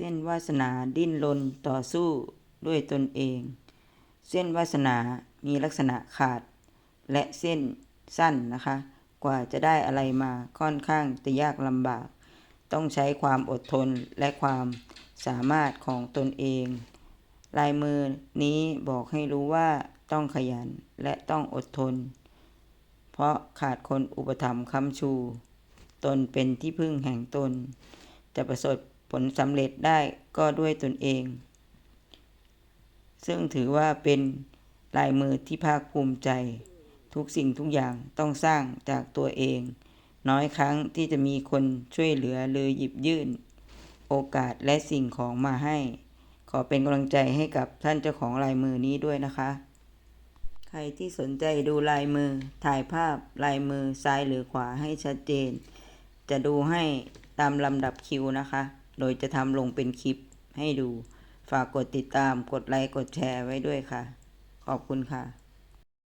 เส้นวาสนาดิ้นรนต่อสู้ด้วยตนเอง เส้นวาสนามีลักษณะขาด และเส้นสั้นนะคะ กว่าจะได้อะไรมาค่อนข้างจะยากลำบาก ต้องใช้ความอดทนและความสามารถของตนเอง ลายมือนี้บอกให้รู้ว่าต้องขยันและต้องอดทน เพราะขาดคนอุปถัมภ์ค้ำชู ตนเป็นที่พึ่งแห่งตน จะประสบ ผลสำเร็จได้ก็ด้วยตนเอง ซึ่งถือว่าเป็นลายมือที่ภาคภูมิใจ ทุกสิ่งทุกอย่างต้องสร้างจากตัวเอง น้อยครั้งที่จะมีคนช่วยเหลือหรือหยิบยื่น โอกาสและสิ่งของมาให้ ขอเป็นกำลังใจให้กับท่านเจ้าของลายมือนี้ด้วยนะคะ ใครที่สนใจดูลายมือถ่ายภาพลายมือซ้ายหรือขวาให้ชัดเจน จะดูให้ตามลำดับคิวนะคะ โดยจะทำลงเป็นคลิปให้ดู ฝากกดติดตาม กดไลค์ กดแชร์ไว้ด้วยค่ะ ขอบคุณค่ะ